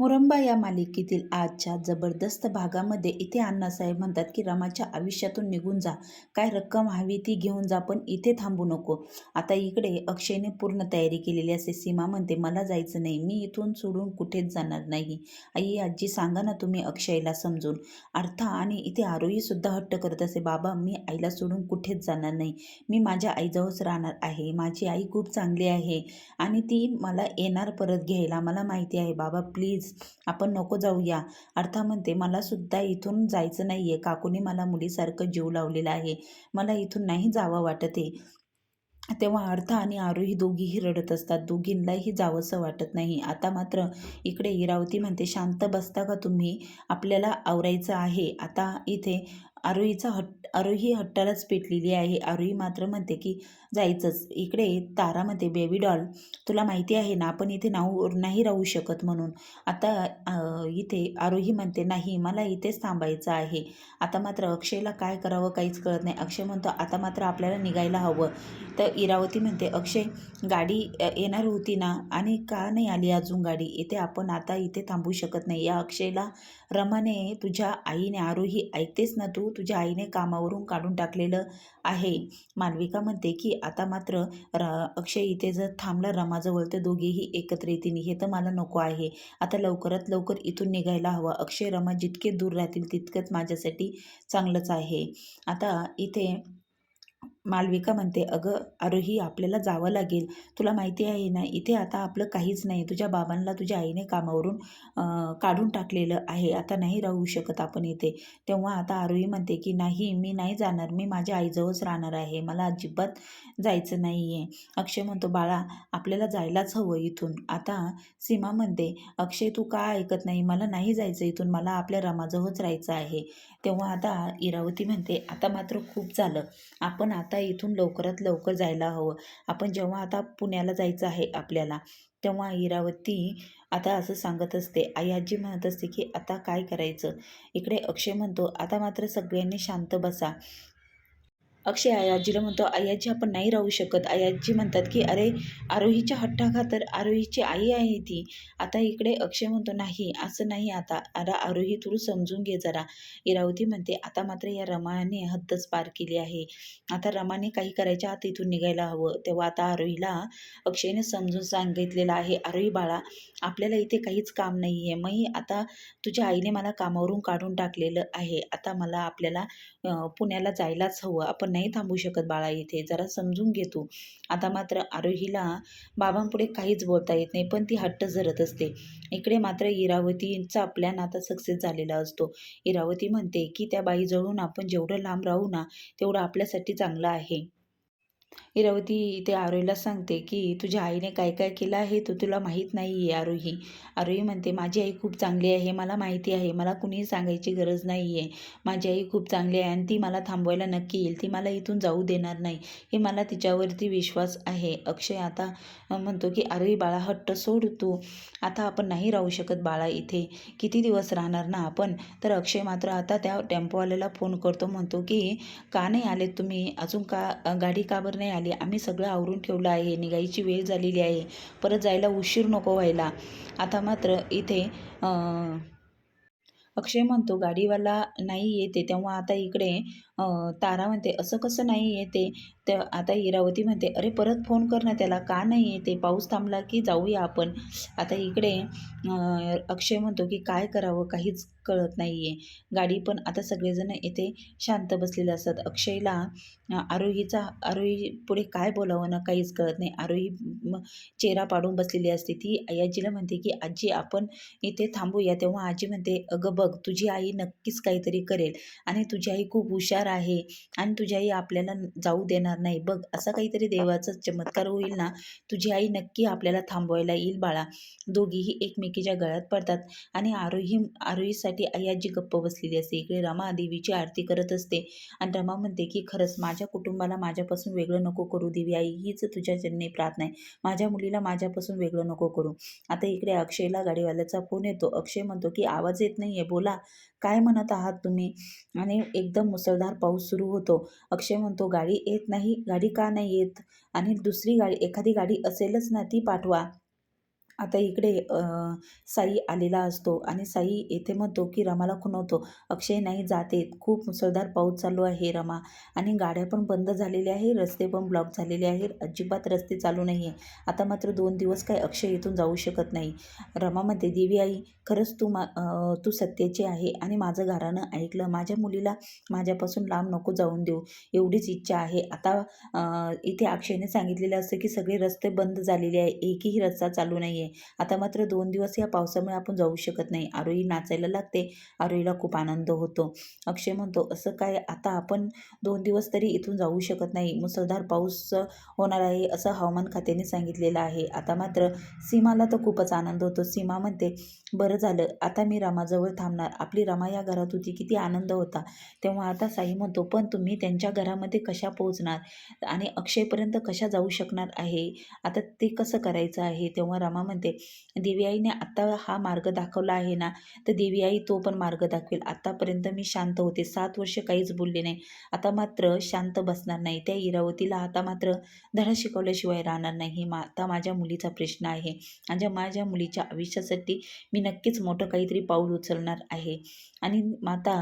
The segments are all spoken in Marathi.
मुरंबा या मालिकेतील आजच्या जबरदस्त भागामध्ये इथे अण्णासाहेब म्हणतात की रमाच्या आयुष्यातून निघून जा. काय रक्कम हवी ती घेऊन जा पण इथे थांबू नको. आता इकडे अक्षयने पूर्ण तयारी केलेली असते. सीमा म्हणते मला जायचं नाही. मी इथून सोडून कुठेच जाणार नाही. आई आजी सांगा ना तुम्ही अक्षयला समजून. अर्था आणि इथे आरोहीसुद्धा हट्ट करत असे बाबा मी आईला सोडून कुठेच जाणार नाही. मी माझ्या आईजवळच राहणार आहे. माझी आई खूप चांगली आहे आणि ती मला येणार परत घ्यायला. मला माहिती आहे बाबा प्लीज आपण नको जाऊया. अर्था म्हणते मला सुद्धा इथून जायचं नाही आहे काकूने मला मुलीसारखं जीव लावलेला आहे. मला इथून नाही जावं वाटत आहे तेव्हा अर्था आणि आरोही दोघीही रडत असतात. दोघींनाही जावंसं वाटत नाही. आता मात्र इकडे इरावती म्हणते शांत बसता का तुम्ही? आपल्याला आवरायचं आहे. आता इथे आरोहीचा हट्ट आरोही हट्टालाच पेटलेली आहे. आरोही मात्र म्हणते की जायचंच. इकडे तारा म्हणते बेबी डॉल तुला माहिती आहे ना आपण इथे नाऊ नाही राहू शकत म्हणून. आता इथे आरोही म्हणते नाही मला इथेच थांबायचं आहे. आता मात्र अक्षयला काय करावं काहीच कळत नाही. अक्षय म्हणतो आता मात्र आपल्याला निघायला हवं. तर इरावती म्हणते अक्षय गाडी येणार होती ना? आणि का नाही आली अजून गाडी? इथे आपण आता इथे थांबू शकत नाही. या अक्षयला रमाने तुझ्या आईने आरोही ऐकतेस ना तू? तुझ्या आईने कामावरून काढून टाकलेलं आहे. मालविका म्हणते की आता मात्र र अक्षय इथे जर थांबला रमाजवळ तर दोघेही एकत्र येतील. हे तर मला नको आहे. आता लवकरात लवकर इथून निघायला हवं. अक्षय रमा जितके दूर राहतील तितकंच माझ्यासाठी चांगलंच आहे. आता इथे मालविका म्हणते अगं आरोही आपल्याला जावं लागेल. तुला माहिती आहे ना इथे आता आपलं काहीच नाही. तुझ्या बाबांना तुझ्या आईने कामावरून काढून टाकलेलं आहे. आता नाही राहू शकत आपण इथे. तेव्हा आता आरोही म्हणते की नाही मी नाही जाणार. मी माझ्या आईजवळच राहणार आहे. मला अजिबात जायचं नाही आहे अक्षय म्हणतो बाळा आपल्याला जायलाच हवं इथून. आता सीमा म्हणते अक्षय तू का ऐकत नाही? मला नाही जायचं इथून. मला आपल्या रमाजवळच राहायचं आहे. तेव्हा आता इरावती म्हणते आता मात्र खूप झालं. आपण आता इथून लवकरात लवकर जायला हवं. आपण जेव्हा आता पुण्याला जायचं आहे आपल्याला तेव्हा इरावती आता असं सांगत असते. आई आजी म्हणत असते की आता काय करायचं? इकडे अक्षय म्हणतो आता मात्र सगळ्यांनी शांत बसा. अक्षय आई आजीला म्हणतो आई आजी आपण नाही राहू शकत. आई आजी म्हणतात की अरे आरोहीच्या हट्टाखातर आरोहीची आई आहे ती. आता इकडे अक्षय म्हणतो नाही असं नाही आता. अरे आरोही तू समजून घे जरा. इरावती म्हणते आता मात्र या रमाने हद्दच पार केली आहे. आता रमाने काही करायच्या आत इथून निघायला हवं. तेव्हा आता आरोहीला अक्षयने समजून सांगितलेलं आहे आरोही बाळा आपल्याला इथे काहीच काम नाही आहे मग आता तुझ्या आईने मला कामावरून काढून टाकलेलं आहे. आता मला आपल्याला पुण्याला जायलाच हवं. आपण नाही थांबू शकत बाळा इथे. जरा समजून घे तू. आता मात्र आरोहीला बाबांपुढे काहीच बोलता येत नाही पण ती हट्ट झरत असते. इकडे मात्र इरावतीचा प्लॅन आता सक्सेस झालेला असतो. इरावती म्हणते की त्या बाईजवळून आपण जेवढं लांब राहू ना तेवढं आपल्यासाठी चांगलं आहे. इरावती ते आरोहीला सांगते की तुझ्या आईने काय काय केलं आहे तो तुला माहीत नाही आहे आरोही. आरोही म्हणते माझी आई खूप चांगली आहे मला माहिती आहे मला कुणीही सांगायची गरज नाही आहे माझी आई खूप चांगली आहे आणि ती मला थांबवायला नक्की येईल ती मला इथून जाऊ देणार नाही. हे मला तिच्यावरती विश्वास आहे. अक्षय आता म्हणतो की आरोही बाळा हट्ट सोड तू. आता आपण नाही राहू शकत बाळा इथे. किती दिवस राहणार ना आपण? तर अक्षय मात्र आता त्या टेम्पोवाल्याला फोन करतो म्हणतो की का नाही आले तुम्ही? अजून का गाडी का बरं नाही आली. आम्ही सगळं आवरून ठेवलं आहे. निघायची वेळ झालेली आहे. परत जायला उशीर नको व्हायला. आता मात्र इथे अं, अक्षय म्हणतो गाडीवाला नाही येते. तेव्हा आता इकडे अं, तारा म्हणते असं कसं नाही येते? तर आता इरावती म्हणते अरे परत फोन कर ना त्याला. का नाही? येते पाऊस थांबला की जाऊया आपण. आता इकडे अक्षय म्हणतो की काय करावं? काहीच कळत नाही आहे गाडी पण आता सगळेजण येथे शांत बसलेले असतात. अक्षयला आरोहीचा आरोही पुढे काय बोलावं ना काहीच कळत नाही. आरोही चेहरा पाडून बसलेली असते. ती आई आजीला म्हणते की आजी आपण इथे थांबूया. तेव्हा आजी म्हणते अगं बघ तुझी आई नक्कीच काहीतरी करेल आणि तुझी आई खूप हुशार आहे आणि तुझी आई आपल्याला जाऊ देणार नाही. बघ असा काहीतरी देवाचा चमत्कार होईल ना तुझी आई नक्की आपल्याला थांबवायला येईल बाळा. दोघीही एकमेकीच्या गळ्यात पडतात आणि आरोही आरोहीसाठी आई आजी गप्प बसलेली असते. इकडे रमा देवीची आरती करत असते आणि रमा म्हणते की खरंच माझ्या कुटुंबाला माझ्यापासून वेगळं नको करू देवी आई. हीच तुझ्या चरणी प्रार्थना आहे. माझ्या मुलीला माझ्यापासून वेगळं नको करू. आता इकडे अक्षयला गाडीवाल्याचा फोन येतो. अक्षय म्हणतो की आवाज येत नाही आहे बोला. काय म्हणत आहात तुम्ही? आणि एकदम मुसळधार पाऊस सुरू होतो. अक्षय म्हणतो गाडी येत नाही गाडी का नाही येत? आणि दुसरी गाडी एखादी गाडी असेलच ना ती पाठवा. आता इकडे साई आलेला असतो आणि साई येथे म्हणतो की रमाला खुणवतो अक्षय नाही जाते खूप मुसळधार पाऊस चालू आहे रमा. आणि गाड्या पण बंद झालेल्या आहे रस्ते पण ब्लॉक झालेले आहेत. अजिबात रस्ते चालू नाही आहे आता मात्र दोन दिवस काय अक्षय इथून जाऊ शकत नाही. रमा म्हणते देवी आई खरंच तू मा तू सत्याची आहे आणि माझं घरानं ऐकलं. माझ्या मुलीला माझ्यापासून लांब नको जाऊन देऊ. एवढीच इच्छा आहे. आता इथे अक्षयने सांगितलेलं असतं की सगळे रस्ते बंद झालेले आहे. एकही रस्ता चालू नाही आहे आता मात्र दोन दिवस या पावसामुळे आपण जाऊ शकत नाही. आरोही नाचायला लागते. आरोहीला खूप आनंद होतो. अक्षय म्हणतो असं काय? आता आपण दोन दिवस तरी इथून जाऊ शकत नाही. मुसळधार पाऊस होणार आहे असं हवामान खात्याने सांगितलेलं आहे. आता मात्र सीमाला तर खूपच आनंद होतो. सीमा म्हणते बरं झालं. आता मी रामाजवळ थांबणार. आपली रमा या घरात होती. किती आनंद होता. तेव्हा आता साई म्हणतो पण तुम्ही त्यांच्या घरामध्ये कशा पोहोचणार? आणि अक्षयपर्यंत कशा जाऊ शकणार आहे? आता ते कसं करायचं आहे? तेव्हा रामा म्हणते देवी आईने आत्ता हा मार्ग दाखवला आहे ना तर देवी आई तो पण मार्ग दाखवेल. आत्तापर्यंत मी शांत होते. सात वर्ष काहीच बोलले नाही. आता मात्र शांत बसणार नाही. त्या इरावतीला आता मात्र धडा शिकवल्याशिवाय राहणार नाही. मा आता माझ्या मुलीचा प्रश्न आहे. आणि माझ्या मुलीच्या आयुष्यासाठी मी नक्कीच मोठं काहीतरी पाऊल उचलणार आहे. आणि माता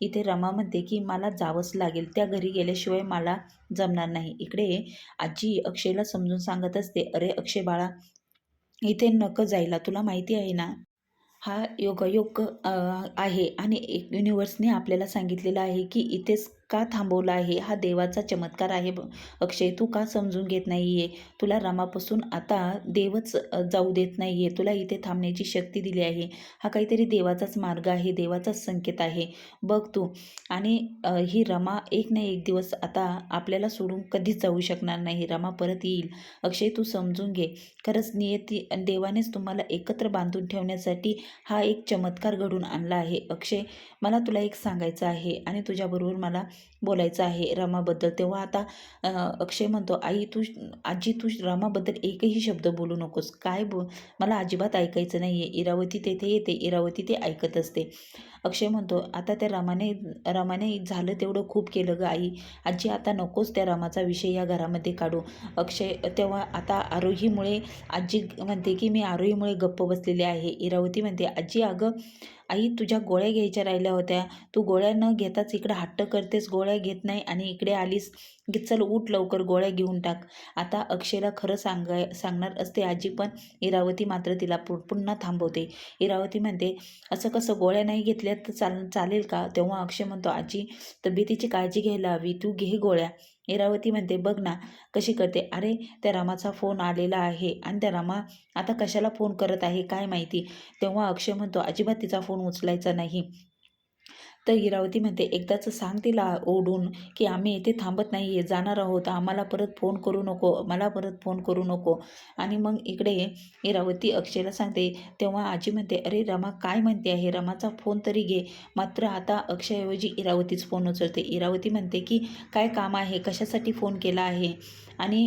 इथे रमा म्हणते की मला जावंच लागेल. त्या घरी गेल्याशिवाय मला जमणार नाही. इकडे आजी अक्षयला समजून सांगत असते अरे अक्षय बाळा इथे नक जायला तुला माहिती आहे ना? हा योगायोग आहे आणि एक युनिवर्सने आपल्याला सांगितलेलं आहे की इथेच का थांबवला आहे? हा देवाचा चमत्कार आहे. ब- अक्षय तू का समजून घेत नाही आहे तुला रामापासून आता देवच जाऊ देत नाही आहे तुला इथे थांबण्याची शक्ती दिली आहे. हा काहीतरी देवाचाच मार्ग आहे. देवाचाच संकेत आहे. बघ तू. आणि ही रमा एक ना एक दिवस आता आपल्याला सोडून कधीच जाऊ शकणार नाही. रमा परत येईल. अक्षय तू समजून घे. खरंच नियती देवानेच तुम्हाला एकत्र बांधून ठेवण्यासाठी हा एक चमत्कार घडून आणला आहे. अक्षय मला तुला एक सांगायचं आहे. आणि तुझ्याबरोबर मला बोलायचं आहे रमाबद्दल तेव्हा आता अक्षय म्हणतो आई तू आजी तू रमाबद्दल एकही शब्द बोलू नकोस. काय बो मला अजिबात ऐकायचं नाही आहे इरावती तेथे येते इरावती ते ऐकत असते. अक्षय म्हणतो आता त्या रमाने रमाने झालं तेवढं खूप केलं ग आई. आजी आता नकोच त्या रमाचा विषय या घरामध्ये काढू. अक्षय तेव्हा आता आरोहीमुळे आजी म्हणते की मी आरोहीमुळे गप्प बसलेले आहे. इरावती म्हणते आजी अगं आई तुझ्या गोळ्या घ्यायच्या राहिल्या होत्या. तू गोळ्या न घेताच इकडं हट्ट करतेस गोळ्या घेत नाही आणि इकडे आलीस की चल उठ लवकर गोळ्या घेऊन टाक. आता अक्षयला खरं सांगाय सांगणार असते आजी पण इरावती मात्र तिला पु पुन्हा थांबवते. इरावती म्हणते असं कसं गोळ्या नाही घेतल्या तर चाल चालेल का? तेव्हा अक्षय म्हणतो आजी तब्येतीची काळजी घ्यायला हवी. तू घे गोळ्या. इरावती म्हणते बघ ना कशी करते. अरे त्या रामाचा फोन आलेला आहे आणि त्या रामा आता कशाला फोन करत आहे काय माहिती. तेव्हा अक्षय म्हणतो अजिबात तिचा फोन उचलायचा नाही. तर इरावती म्हणते एकदाच सांग तिला ओढून की आम्ही इथे थांबत नाही आहे जाणार आहोत. आम्हाला परत फोन करू नको. मला परत फोन करू नको. आणि मग इकडे इरावती अक्षयला सांगते तेव्हा आजी म्हणते अरे रमा काय म्हणते आहे? रमाचा फोन तरी घे. मात्र आता अक्षयऐवजी इरावतीच फोन उचलते. इरावती म्हणते की काय काम आहे? कशासाठी फोन केला आहे? आणि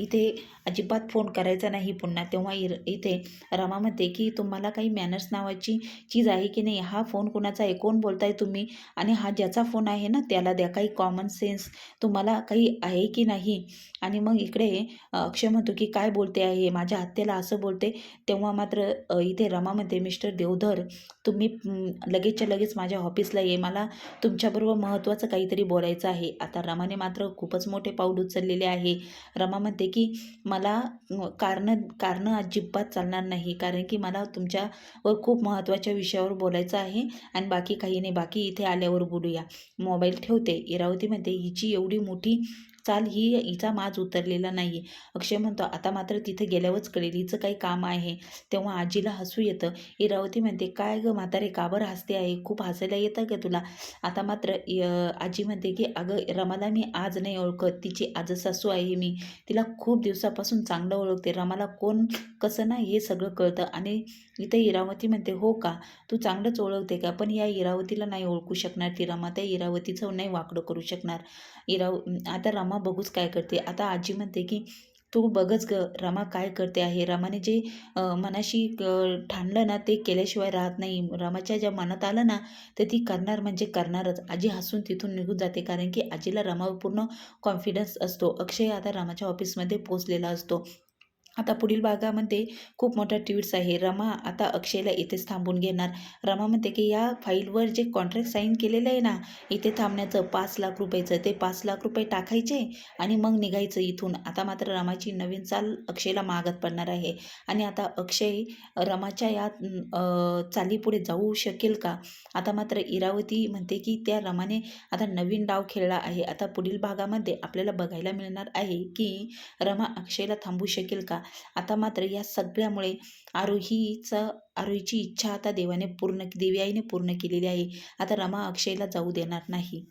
इथे अजिबात फोन करायचा नाही पुन्हा. तेव्हा इर इथे रमा म्हणते की तुम्हाला काही मॅनर्स नावाची चीज आहे की नाही? हा फोन कुणाचा आहे? कोण बोलताय तुम्ही? आणि हा ज्याचा फोन आहे ना त्याला द्या. काही कॉमन सेन्स तुम्हाला काही आहे की नाही? आणि मग इकडे अक्षय म्हणतो की काय बोलते आहे? माझ्या हत्याला असं बोलते. तेव्हा मात्र इथे रमा म्हणते मिस्टर देवधर तुम्ही लगेचच्या लगेच माझ्या ऑफिसला ये. मला तुमच्याबरोबर महत्त्वाचं काहीतरी बोलायचं आहे. आता रमाने मात्र खूपच मोठे पाऊल उचललेले आहे. रमा म्हणते की मला कारणं कारणं अजिबात चालणार नाही. कारण की मला तुमच्यावर खूप महत्त्वाच्या विषयावर बोलायचं आहे आणि बाकी काही नाही. बाकी इथे आल्यावर बोलूया. मोबाईल ठेवते. इरावती म्हणते हिची एवढी मोठी चाल ही हिचा माज उतरलेला नाही अक्षय म्हणतो आता मात्र तिथे गेल्यावरच कळेल हिचं काही काम आहे. तेव्हा आजीला हसू येतं. इरावती म्हणते काय गं म्हातारे का बरं हसते आहे? खूप हसायला येतं का तुला. आता मात्र य- आजी म्हणते की अगं रमाला मी आज नाही ओळखत. तिची आज सासू आहे मी. तिला खूप दिवसापासून चांगलं ओळखते. रमाला कोण कसं नाही हे सगळं कळतं. आणि इथे इरावती म्हणते हो का? तू चांगलंच ओळखते का? पण या इरावतीला नाही ओळखू शकणार ती रमा. त्या इरावतीचं नाही वाकडं करू शकणार. इराव आता रमा बघूच काय करते. आता आजी म्हणते की तू बघच ग रमा काय करते आहे? रमाने जे मनाशी ठाणलं ना ते केल्याशिवाय राहत नाही. रमाच्या ज्या मनात आलं ना तर ती करणार म्हणजे करणारच. आजी हसून तिथून निघून जाते कारण की आजीला रमावर पूर्ण कॉन्फिडन्स असतो. अक्षय आता रामाच्या ऑफिसमध्ये पोचलेला असतो. आता पुढील भागामध्ये खूप मोठा ट्विट्स आहे. रमा आता अक्षयला इथेच थांबून घेणार. रमा म्हणते की या फाईलवर जे कॉन्ट्रॅक्ट साईन केलेलं आहे ना इथे थांबण्याचं पाच लाख रुपयाचं ते पाच लाख रुपये टाकायचे आणि मग निघायचं इथून. आता मात्र रमाची नवीन चाल अक्षयला मागत पडणार आहे. आणि आता अक्षय रमाच्या या चालीपुढे जाऊ शकेल का? आता मात्र इरावती म्हणते की त्या रमाने आता नवीन डाव खेळला आहे. आता पुढील भागामध्ये आपल्याला बघायला मिळणार आहे की रमा अक्षयला थांबू शकेल का? आता मात्र या सगळ्यामुळे आरोहीचा आरोहीची इच्छा आता देवाने पूर्ण देवी आईने पूर्ण केलेली आहे. आता रमा अक्षयला जाऊ देणार नाही.